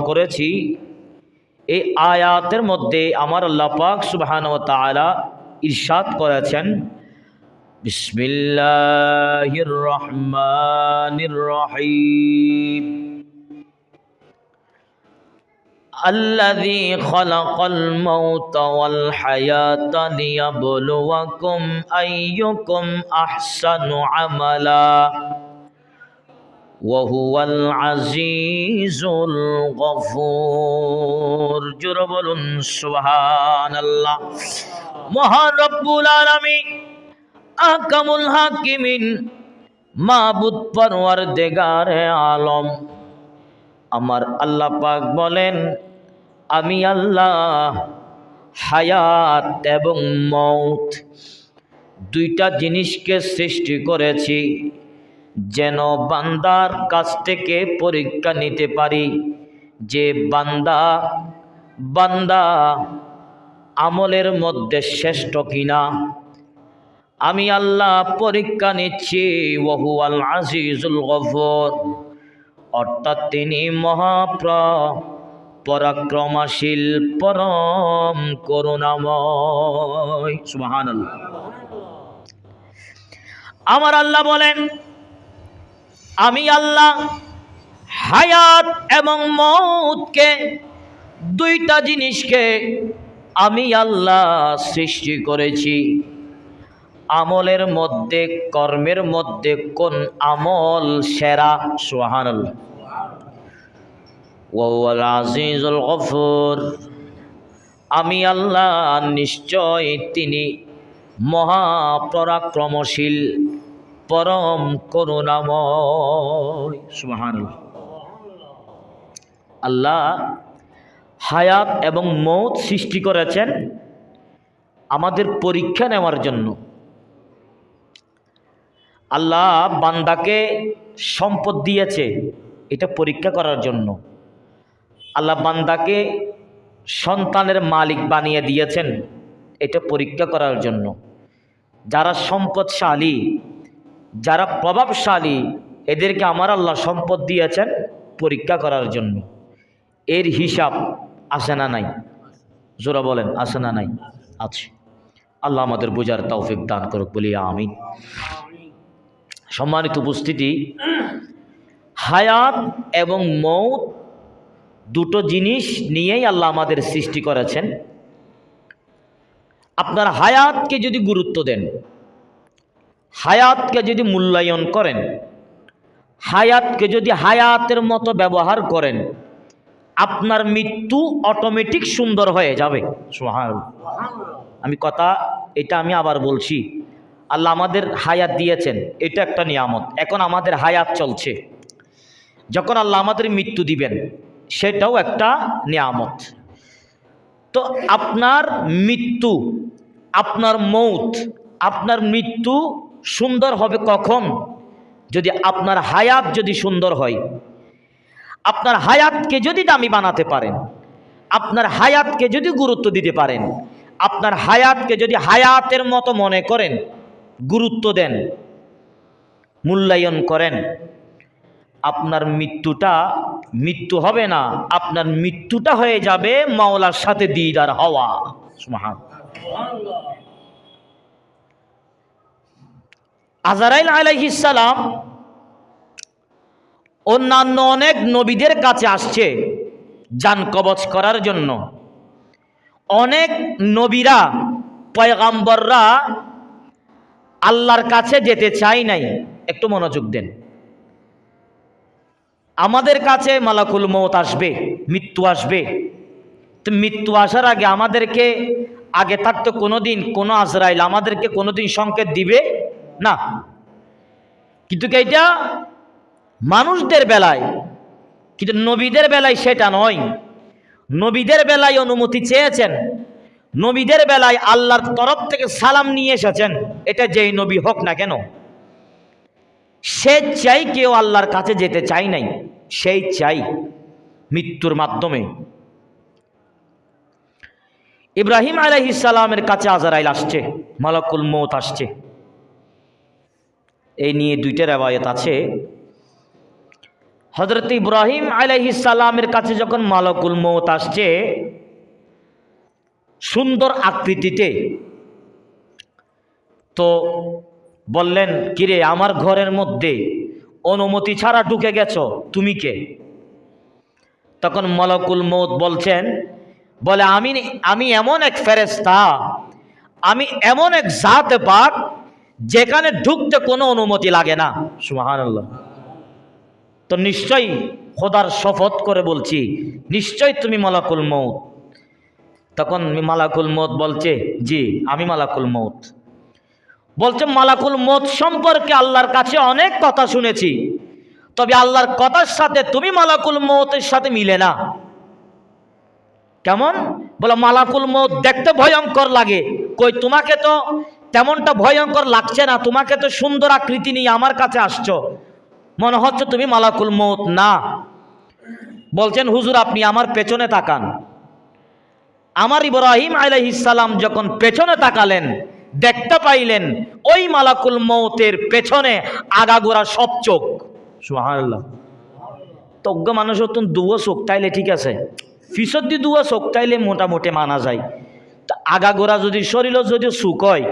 করেছি এই আয়াতের মধ্যে আমার আল্লাহ পাক সুবহান ও তাআলা ইরশাদ করেছেন বিসমিল্লাহির রহমানির রহিম الذي خلق الموت والحياة ليبلوكم أيكم أحسن عملا وهو العزيز الغفور جرب سبحان الله মহান রব্বুল আলামিন আকামুল হাকিমিন মাবুদ পরওয়ার দেগারে আলম আমার আল্লাহ পাক বলেন আমি আল্লাহ হায়াত এবং মৌত দুইটা জিনিসকে সৃষ্টি করেছি যেন বান্দার কাছ থেকে পরীক্ষা নিতে পারি। যে বান্দা বান্দা আমলের মধ্যে শ্রেষ্ঠ কিনা? আমি আল্লাহ পরীক্ষা নিচ্ছি, ওহু আল আজিজুল গফর। অর্থাৎ তিনি মহাপ্র পরাক্রমাশীল, পরম করুণাময়। সুবাহান আমার আল্লাহ বলেন আমি আল্লাহ হায়াত এবং মৌতকে দুইটা জিনিসকে আমি আল্লাহ সৃষ্টি করেছি। আমলের মধ্যে, কর্মের মধ্যে কোন আমল সেরা? সোহান আমি আল্লাহ নিশ্চয় তিনি মহাপরাক্রমশীল পরম করুণাময়। আল্লাহ হায়াত এবং মৌত সৃষ্টি করেছেন আমাদের পরীক্ষা নেওয়ার জন্য। আল্লাহ বান্দাকে সম্পদ দিয়েছে এটা পরীক্ষা করার জন্য। আল্লাহ বান্দাকে সন্তানের মালিক বানিয়ে দিয়েছেন এটা পরীক্ষা করার জন্য। যারা সম্পদশালী যারা প্রভাবশালী, এদেরকে আমার আল্লাহ সম্পদ দিয়েছেন পরীক্ষা করার জন্য। এর হিসাব আসে না নাই? জোরা বলেন আসে না নাই? আছে। আল্লাহ আমাদের বোঝার তৌফিক দান করুক, বলি আমি সম্মানিত উপস্থিতি, হায়াত এবং মৌত দুটো জিনিস নিয়েই আল্লাহ আমাদের সৃষ্টি করেছেন। আপনার হায়াতকে যদি গুরুত্ব দেন হায়াতকে যদি মূল্যায়ন করেন, হায়াতকে যদি হায়াতের মতো ব্যবহার করেন, আপনার মৃত্যু অটোমেটিক সুন্দর হয়ে যাবে। সোহান আমি কথা, এটা আমি আবার বলছি, আল্লাহ আমাদের হায়াত দিয়েছেন, এটা একটা নিয়ামত। এখন আমাদের হায়াত চলছে। যখন আল্লাহ আমাদের মৃত্যু দিবেন, সেটাও একটা নিয়ামত। তো আপনার মৃত্যু, আপনার মৌত, আপনার মৃত্যু সুন্দর হবে কখন? যদি আপনার হায়াত যদি সুন্দর হয়, আপনার হায়াতকে যদি দামি বানাতে পারেন, আপনার হায়াতকে যদি গুরুত্ব দিতে পারেন, আপনার হায়াতকে যদি হায়াতের মতো মনে করেন, গুরুত্ব দেন, মূল্যায়ন করেন, আপনার মৃত্যুটা, মৃত্যু হবে না, আপনার মৃত্যুটা হয়ে যাবে মাওলার সাথে দিদার হওয়া। সুবহান আজারাইল আলাইহিসালাম অন্যান্য অনেক নবীদের কাছে আসছে যান কবচ করার জন্য। অনেক নবীরা, পয়গাম্বররা আল্লাহর কাছে যেতে চাই নাই। একটু মনোযোগ দেন। আমাদের কাছে মালাকুল মত আসবে, মৃত্যু আসবে। তো মৃত্যু আসার আগে আমাদেরকে, আগে থাকতো কোনো দিন কোনো আজরাইল আমাদেরকে কোনো দিন সংকেত দিবে? না। কিন্তু এটা? মানুষদের বেলায়, কিন্তু নবীদের বেলায় সেটা নয়। নবীদের বেলায় অনুমতি চেয়েছেন। নবীদের বেলায় আল্লাহর তরফ থেকে সালাম নিয়ে এসেছেন। এটা যেই নবী হোক না কেন। সে চাই কেউ আল্লাহর কাছে যেতে চাই নাই। সেই চাই মৃত্যুর মাধ্যমে। ইব্রাহিম আলাইহিসালামের কাছে আজারাইল আসছে, মালাকুল মৌত আসছে। এই নিয়ে দুইটা রেবায়ত আছে। হজরত ইব্রাহিম আলাইহিসালামের কাছে যখন মালকুল মৌত আসছে, সুন্দর আকৃতিতে তো বললেন, কিরে, আমার ঘরের মধ্যে অনুমতি ছাড়া ঢুকে গেছো, তুমি কে? তখন মলকুল মৌত বলছেন, বলে, আমি আমি এমন এক ফেরেস্তা আমি এমন এক জাত পাক যেখানে ঢুকতে কোনো অনুমতি লাগে না। সুহান তো নিশ্চয়ই খোদার শপথ করে বলছি, নিশ্চয়ই তুমি মালাকুল মৌত তখন মালাকুল মত বলছে, জি, আমি মালাকুল মৌত বলছে, মালাকুল মত সম্পর্কে আল্লাহর কাছে অনেক কথা শুনেছি। তবে আল্লাহর কথার সাথে তুমি মালাকুল মতের সাথে মিলে না। কেমন? বলে, মালাকুল মৌত দেখতে ভয়ঙ্কর লাগে। কই, তোমাকে তো তেমনটা ভয়ঙ্কর লাগছে না। তোমাকে তো সুন্দর আকৃতি নিয়ে আমার কাছে আসছো। মনে হচ্ছে তুমি মালাকুল মৌত না। বলছেন, হুজুর, আপনি আমার পেছনে তাকান। আমার ইব্রাহিম আলাইহিসালাম যখন পেছনে তাকালেন, দেখতে পাইলেন ওই মালাকুল মৌতের পেছনে আগাগোড়া সব চোখ। সুহানাল্লাহ তজ্ঞ মানুষ তো দুয়ো চোখ, তাইলে ঠিক আছে। ফিসত দি দুয়ো চোখ, তাইলে মোটামুটি মানা যায়। তা আগাগোড়া যদি শরীর যদি সুখ হয়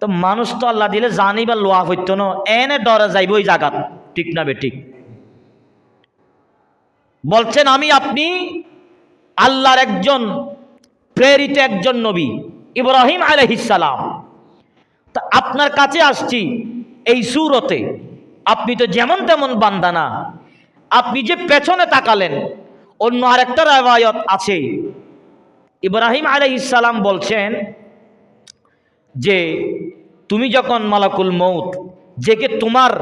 তো মানুষ তো আল্লাহ দিলে জানি বা লোয়া হইতো না, এনে ডরে যাইব ওই জায়গাত ঠিক না বে ঠিক? বলছেন, আমি আপনি আল্লাহর একজন, প্রেরিত একজন নবী, ইব্রাহিম আলহিসাল্লাম তা আপনার কাছে আসছি এই সুরতে। আপনি তো যেমন তেমন বান্দানা আপনি যে পেছনে তাকালেন, অন্য আরেকটা রেবায়ত আছে। ইব্রাহিম আলহিসাল্লাম বলছেন যে তুমি যখন মালাকুল মৌত যে কি তোমার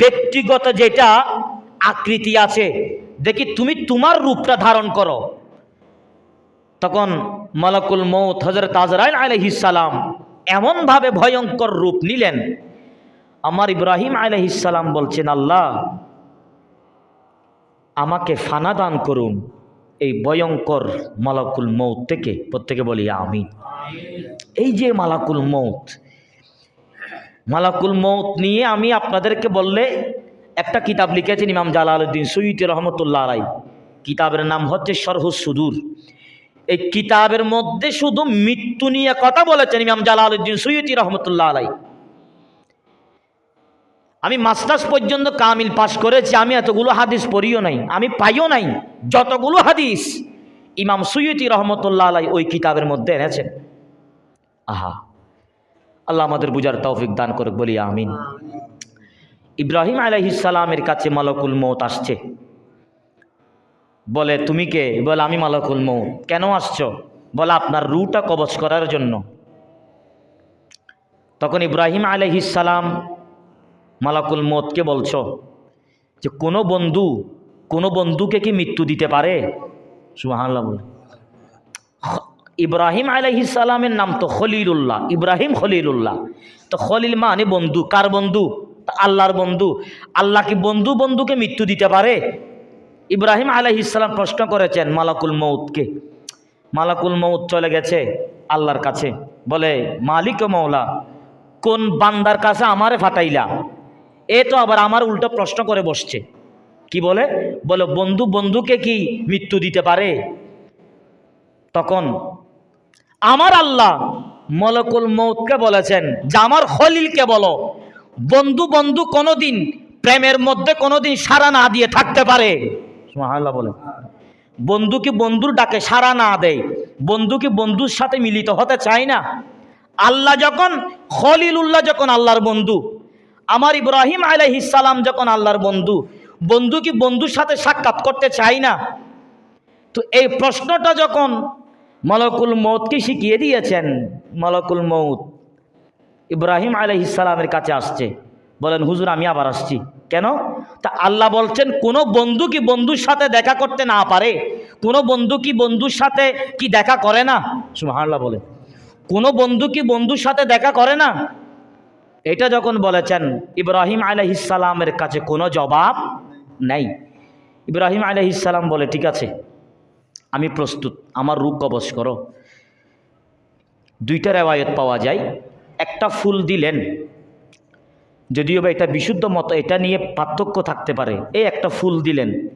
ব্যক্তিগত যেটা আকৃতি আছে দেখি তুমি তোমার রূপটা ধারণ করো? তখন মালাকুল মৌত হজরত আজরাইল আলহিসাল্লাম এমনভাবে ভয়ঙ্কর রূপ নিলেন। আমার ইব্রাহিম আলহিসাল্লাম বলছেন, আল্লাহ, আমাকে ফানা দান করুন এই ভয়ঙ্কর মালাকুল মৌত থেকে। প্রত্যেকে বলি আমি এই যে মালাকুল মৌত মালাকুল মৌত নিয়ে আমি আপনাদেরকে বললে একটা কিতাব লিখেছেন ইমাম জালালউদ্দিন সৈয়দ রহমতুল্লাহ রাই কিতাবের নাম হচ্ছে সরহুস সুদূর। এই কিতাবের মধ্যে শুধু মৃত্যু নিয়ে কথা বলেছেন ইমাম জালালউদ্দিন সৈয়দি রহমতুল্লাহ আলাই। আমি মাস্টার্স পর্যন্ত কামিল পাশ করেছি, আমি এতগুলো হাদিস পড়িও নাই, আমি পাইও নাই, যতগুলো হাদিস ইমাম সৈয়দি রহমতুল্লাহ আলাই ওই কিতাবের মধ্যে এনেছেন। আহা আল্লাহ আমাদের বুঝার তৌফিক দান করুক, বলি আমিন। ইব্রাহিম আলাইহিসালামের কাছে মালকুল মৌত আসছে। বলে, তুমি কে? বলে, আমি মালকুল মৌ কেন আসছো? বলে, আপনার রুটা কবচ করার জন্য। তখন ইব্রাহিম আলহিসাল্লাম মালাকুল মতকে বলছো যে, কোনো বন্ধু, কোনো বন্ধুকে কি মৃত্যু দিতে পারে? সুহান্লাহ বলে। ইব্রাহিম আলহিসাল্লামের নাম তো খলিলুল্লাহ, ইব্রাহিম খলিলুল্লাহ। তো খলিল মানে বন্ধু, কার বন্ধু? আল্লাহর বন্ধু। আল্লাহ কি বন্ধু বন্ধুকে মৃত্যু দিতে পারে? ইব্রাহিম আলহিসাল্লাম প্রশ্ন করেছেন মালাকুল মৌতকে মালাকুল মৌত চলে গেছে আল্লাহর কাছে। বলে, মালিক মৌলা কোন বান্দার কাছে আমারে ফাটাইলা? এ তো আবার আমার উল্টো প্রশ্ন করে বসছে। কি বলে? বলে, বন্ধু বন্ধুকে কি মৃত্যু দিতে পারে? তখন আমার আল্লাহ মলকুল মৌতকে বলেছেন, যে আমার খলিলকে বলো, বন্ধু বন্ধু কোনোদিন প্রেমের মধ্যে কোনোদিন সারা না দিয়ে থাকতে পারে। বলে। বন্ধু কি বন্ধুর ডাকে সারা না দেয়? বন্ধু কি বন্ধুর সাথে মিলিত হতে চায় না? আল্লাহ যখন, খলিলুল্লাহ যখন আল্লাহর বন্ধু, আমার ইব্রাহিম আলাইহিসালাম যখন আল্লাহর বন্ধু বন্ধু কি বন্ধুর সাথে সাক্ষাৎ করতে চায় না? তো এই প্রশ্নটা যখন মলকুল মৌতকে শিখিয়ে দিয়েছেন। মলকুল মৌত ইব্রাহিম আলাইহিসালামের কাছে আসছে। বলেন, হুজুর, আমি আবার আসছি। কেন? তা আল্লাহ বলছেন, কোনো বন্ধু কি বন্ধুর সাথে দেখা করতে না পারে? কোনো বন্ধু কি বন্ধুর সাথে কি দেখা করে না? সুহান্লাহ বলে। কোনো বন্ধু কি বন্ধুর সাথে দেখা করে না? এটা যখন বলেছেন, ইব্রাহিম আলহিসাল্লামের কাছে কোনো জবাব নেই। ইব্রাহিম আলহিসাল্লাম বলে, ঠিক আছে আমি প্রস্তুত, আমার রূপ কবচ করো। দুইটা রেওয়ায়ত পাওয়া যায়। একটা ফুল দিলেন, যদিও বা এটা বিশুদ্ধ মতো, এটা নিয়ে পার্থক্য থাকতে পারে। এই একটা ফুল দিলেন।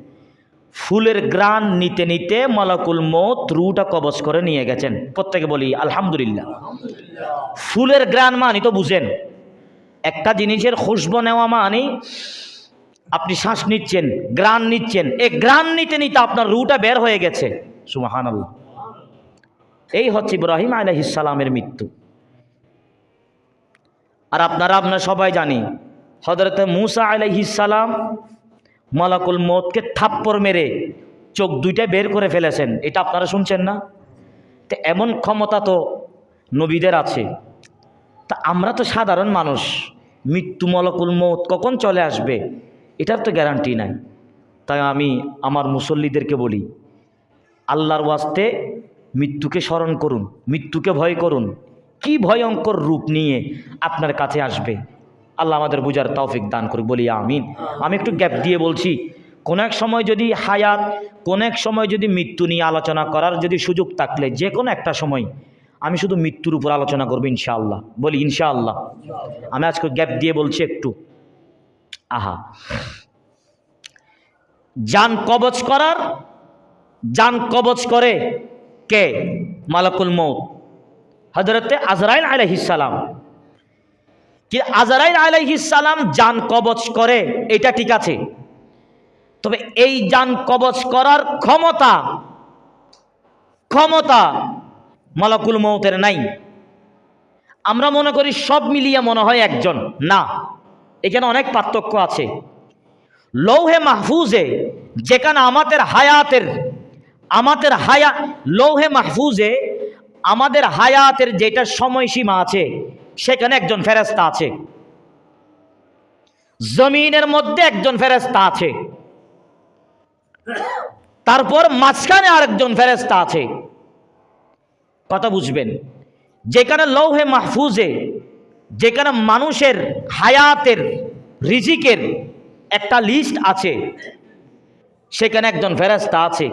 ফুলের গ্রান নিতে নিতে মলাকুল মত রুটা কবচ করে নিয়ে গেছেন। প্রত্যেকে বলি, আলহামদুলিল্লাহ। ফুলের গ্রান মানি তো বুঝেন। একটা জিনিসের খুশবো নেওয়া মানি আপনি শ্বাস নিচ্ছেন গ্রান নিচ্ছেন, এই গ্রান নিতে নিতে আপনার রুটা বের হয়ে গেছে। সুমাহান এই হচ্ছে ইব্রাহিম আলহিসালামের মৃত্যু। আর আপনারা আপনারা সবাই জানি হজরত মুসা আলহিসাল্লাম মালাকুল মতকে থাপ্পড় মেরে চোখ দুইটা বের করে ফেলেছেন। এটা আপনারা শুনছেন না? তো এমন ক্ষমতা তো নবীদের আছে। তা আমরা তো সাধারণ মানুষ, মৃত্যু মলকুল মত কখন চলে আসবে? এটার তো গ্যারান্টি নাই। তাই আমি আমার মুসল্লিদেরকে বলি, আল্লাহর ওয়াস্তে মৃত্যুকে স্মরণ করুন, মৃত্যুকে ভয় করুন। কি ভয়ঙ্কর রূপ নিয়ে আপনার কাছে আসবে। আল্লাহ আমাদের বুঝার তৌফিক দান করুক, বলি আমিন। আমি একটু গ্যাপ দিয়ে বলছি, কোন এক সময় যদি হায়াত, কোন এক সময় যদি মৃত্যু নিয়ে আলোচনা করার যদি সুযোগ থাকলে, যে কোনো একটা সময় আমি শুধু মৃত্যুর উপর আলোচনা করব ইনশাআল্লাহ। বলি ইনশাআল্লাহ। আমি আজকে গ্যাপ দিয়ে বলছি একটু। আহা। যান কবচ করার, যান কবচ করে কে? মালাকুল মৌত হজরতে আজরাইল আলহিসাল্লাম কি আজরাইল আলহিসাল্লাম যান কবচ করে, এটা ঠিক আছে। তবে এই যান কবচ করার ক্ষমতা ক্ষমতা মালাকুল মৌতের নাই। আমরা মনে করি সব মিলিয়ে মনে হয় একজন। না। এখানে অনেক পার্থক্য আছে। লৌহে মাহফুজে যেখানে আমাদের হায়াতের, আমাদের হায়া, লৌহে মাহফুজে আমাদের হায়াতের যেটা সময়সীমা আছে, সেখানে একজন ফেরেস্তা আছে। জমিনের মধ্যে একজন ফেরেস্তা আছে। তারপর মাঝখানে আরেকজন ফেরেস্তা আছে। কথা বুঝবেন। যেখানে লৌহে মাহফুজে যেখানে মানুষের হায়াতের, রিজিকের একটা লিস্ট আছে। সেখানে একজন ফেরাস্তা আছে।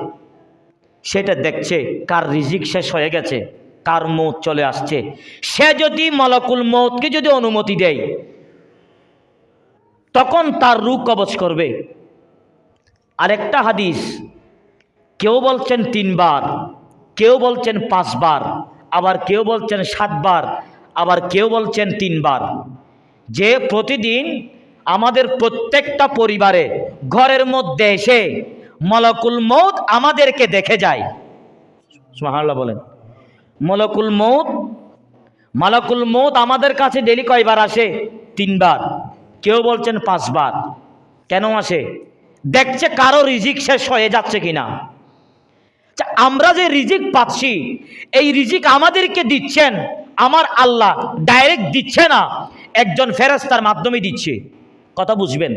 সেটা দেখছে, কার রিজিক শেষ হয়ে গেছে, কার মৌত চলে আসছে। সে যদি মলকুল মৌতকে যদি অনুমতি দেয়, তখন তার রূপ কবচ করবে। আরেকটা হাদিস, কেউ বলছেন তিনবার, কেউ বলছেন পাঁচবার, আবার কেউ বলছেন সাতবার আবার কেউ বলছেন তিনবার। যে প্রতিদিন আমাদের প্রত্যেকটা পরিবারে ঘরের মধ্যে এসে মলকুল মৌত আমাদেরকে দেখে যায়। বলেন। মলকুল মৌত মালাকুল মৌত আমাদের কাছে ডেলি কয়বার আসে? তিনবার। কেউ বলছেন পাঁচবার। কেন আসে? দেখছে কারও রিজিক শেষ হয়ে যাচ্ছে কিনা। আচ্ছা, আমরা যে রিজিক পাচ্ছি এই রিজিক আমাদেরকে দিচ্ছেন আমার আল্লাহ ডাইরেক্ট দিচ্ছে না, একজন ফেরেস্তার মাধ্যমে দিচ্ছে। কথা বুঝবেন?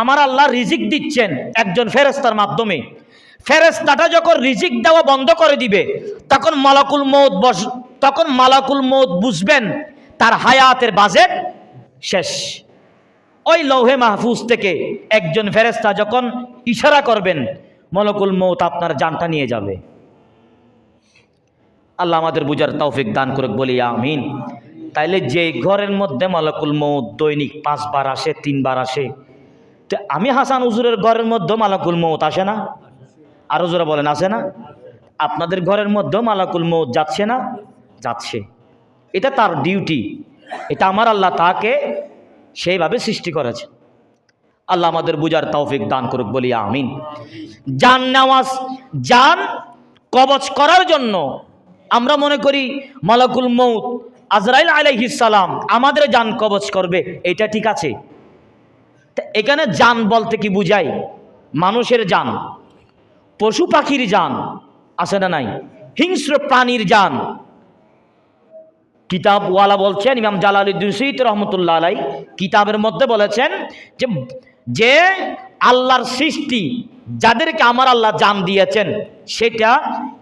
আমার আল্লাহ রিজিক দিচ্ছেন একজন ফেরেস্তার মাধ্যমে। ফেরেস্তাটা যখন রিজিক দেওয়া বন্ধ করে দিবে, তখন মালাকুল মৌত বস, তখন মালাকুল মৌত বুঝবেন তার হায়াতের বাজেট শেষ। ওই লৌহে মাহফুজ থেকে একজন ফেরেস্তা যখন ইশারা করবেন, মলকুল মৌত আপনার জানটা নিয়ে যাবে। আল্লাহ আমাদের বুঝার তৌফিক দান করুক, বলি আমিন। তাইলে যে ঘরের মধ্যে মালাকুল মৌত দৈনিক পাঁচবার আসে, তিনবার আসে, তো আমি হাসান হুজুরের ঘরের মধ্যে মালাকুল মৌত আসে না? আর হুজুরা বলেন, আসে না? আপনাদের ঘরের মধ্যেও মালাকুল মৌত যাচ্ছে না? যাচ্ছে। এটা তার ডিউটি। এটা আমার আল্লাহ তাকে সেইভাবে সৃষ্টি করেছে। আল্লাহ আমাদের বুঝার তৌফিক দান করুক, বলি আমিন। জান নেওয়াজ জান কবচ করার জন্য আমরা মনে করি মালাকুল মৌত আজরাইল আলাইহিসালাম আমাদের জান কবচ করবে, এটা ঠিক আছে। এখানে যান বলতে কি বুঝাই? মানুষের যান, পশু পাখির যান আছে না নাই? হিংস্র প্রাণীর জান কিতাবওয়ালা বলছেন, ইমাম জালালুদ্দিন সৈয়দ রহমতুল্লাহ আলাই কিতাবের মধ্যে বলেছেন যে যে আল্লাহর সৃষ্টি যাদেরকে আমার আল্লাহ জান দিয়েছেন, সেটা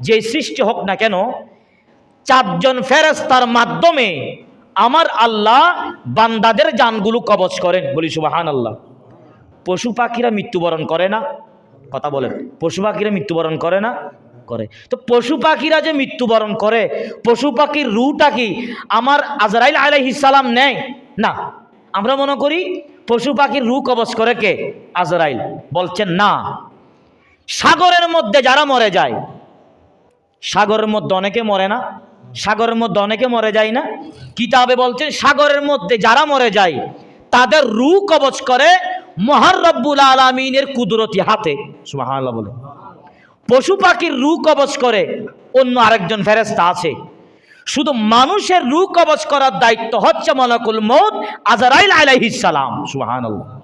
যে সৃষ্টি হোক না কেন চারজন ফেরেস্তার মাধ্যমে আমার আল্লাহ বান্দাদের জানগুলো কবচ করেন। বলি সুবাহান আল্লাহ পশু পাখিরা মৃত্যুবরণ করে না। কথা বলেন। পশু পাখিরা মৃত্যুবরণ করে না? করে। তো পশু পাখিরা যে মৃত্যুবরণ করে, পশু পাখির রুটা কি আমার আজরাইল আলাইহিস সালাম নেয়? না। আমরা মনে করি পশু পাখির রু কবচ করে কে? আজরাইল। বলছেন না। সাগরের মধ্যে যারা মরে যায়, সাগরের মধ্যে অনেকে মরে না। সাগরের মধ্যে অনেকে মরে যায় না। কিতাবে বলছেন সাগরের মধ্যে যারা মরে যায়, তাদের রু কবচ করে মহার রব্বুল আলমিনের কুদরতি হাতে। সুবহানাল্লাহ বলে। পশু পাখির রু কবচ করে অন্য আরেকজন ফেরেস্তা আছে। শুধু মানুষের রু কবচ করার দায়িত্ব হচ্ছে মলাকুল মৌত আজারাইল আলাইহিস সালাম। সুবহানাল্লাহ।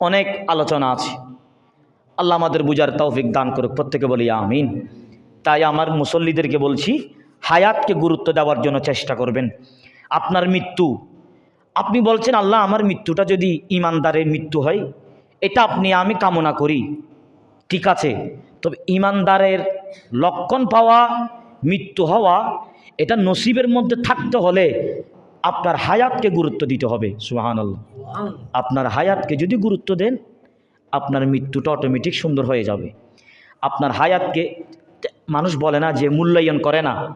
অনেক আলোচনা আছে। আল্লাহ আমাদের বুঝার তৌফিক দান করুক, প্রত্যেকে বলি আমিন। তাই আমার মুসল্লিদেরকে বলছি হায়াতকে গুরুত্ব দেওয়ার জন্য চেষ্টা করবেন। আপনার মৃত্যু আপনি বলছেন আল্লাহ আমার মৃত্যুটা যদি ইমানদারের মৃত্যু হয় এটা আপনি আমি কামনা করি। ঠিক আছে তবে ইমানদারের লক্ষণ পাওয়া মৃত্যু হওয়া এটা নসিবের মধ্যে থাকতে হলে আপনার হায়াতকে গুরুত্ব দিতে হবে সুহান আপনার হায়াতকে যদি গুরুত্ব দেন আপনার মৃত্যুটা অটোমেটিক সুন্দর হয়ে যাবে। আপনার হায়াতকে মানুষ বলে না যে মূল্যায়ন করে না।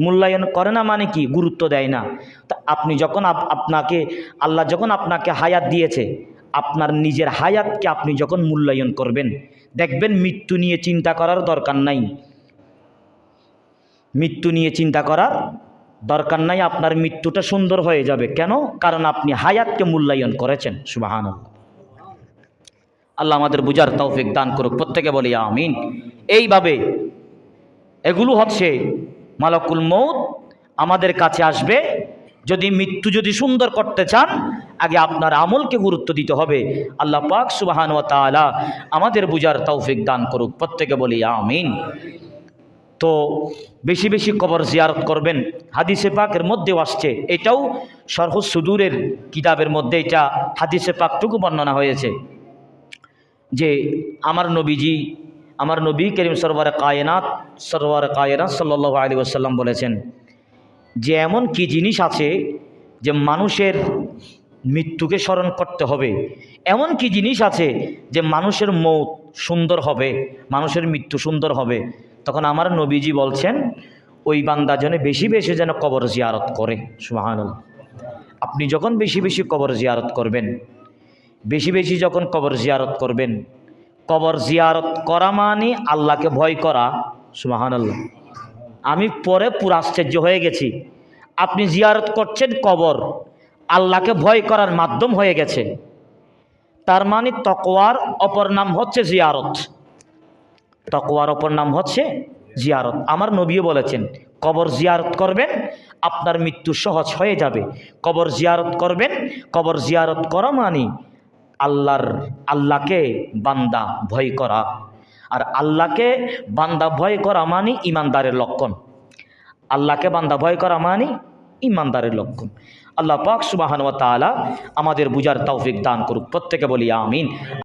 মূল্যায়ন করে না মানে কি? গুরুত্ব দেয় না। তা আপনি যখন আপ- আপনাকে, আল্লাহ যখন আপনাকে হায়াত দিয়েছে, আপনার নিজের হায়াতকে আপনি যখন মূল্যায়ন করবেন, দেখবেন মৃত্যু নিয়ে চিন্তা করার দরকার নাই। মৃত্যু নিয়ে চিন্তা করার দরকার নাই, আপনার মৃত্যুটা সুন্দর হয়ে যাবে। কেন? কারণ আপনি হায়াতকে মূল্যায়ন করেছেন। সুবাহান আল্লাহ আমাদের বুঝার তৌফিক দান করুক। প্রত্যেকে বলি, আমিন। এইভাবে এগুলো হচ্ছে মালকুল মৌত আমাদের কাছে আসবে। যদি মৃত্যু যদি সুন্দর করতে চান, আগে আপনার আমলকে গুরুত্ব দিতে হবে। আল্লাহ পাক সুবাহান ও তালা আমাদের বুজার তৌফিক দান করুক। প্রত্যেকে বলি আমিন। তো বেশি বেশি কবর জিয়ারত করবেন। হাদিসে পাকের মধ্যেও আসছে। এটাও সরহ সুদূরের কিতাবের মধ্যে এটা হাদিসে পাকটুকু বর্ণনা হয়েছে যে, আমার নবীজি আমার নবী করিম সরওয়ার কায়নাত সরওয়ার কায়নাত সাল্লাহ আলী আসাল্লাম বলেছেন যে এমন কি জিনিস আছে যে মানুষের মৃত্যুকে স্মরণ করতে হবে। এমন কি জিনিস আছে যে মানুষের মৌত সুন্দর হবে, মানুষের মৃত্যু সুন্দর হবে। তখন আমার নবীজি বলছেন, ওই বান্দা যেন বেশি বেশি যেন কবর জিয়ারত করে। সুহান আপনি যখন বেশি বেশি কবর জিয়ারত করবেন, বেশি বেশি যখন কবর জিয়ারত করবেন কবর জিয়ারত করা মানে আল্লাহকে ভয় করা সুবাহান আল্লাহ আমি পরে পুরো আশ্চর্য হয়ে গেছি। আপনি জিয়ারত করছেন কবর, আল্লাহকে ভয় করার মাধ্যম হয়ে গেছে। তার মানে তকওয়ার অপর নাম হচ্ছে জিয়ারত। তকওয়ার অপর নাম হচ্ছে জিয়ারত। আমার নবীও বলেছেন, কবর জিয়ারত করবেন, আপনার মৃত্যু সহজ হয়ে যাবে। কবর জিয়ারত করবেন, কবর জিয়ারত করা মানে আল্লাহর, আল্লাহকে বান্দা ভয় করা। আর আল্লাহকে বান্দা ভয় করা মানে ইমানদারের লক্ষণ। আল্লাহকে বান্দা ভয় করা মানে ইমানদারের লক্ষণ। আল্লাহ পাক সুবাহান ওয়া তাআলা আমাদের বুজার তৌফিক দান করুক। প্রত্যেকে বলি আমিন।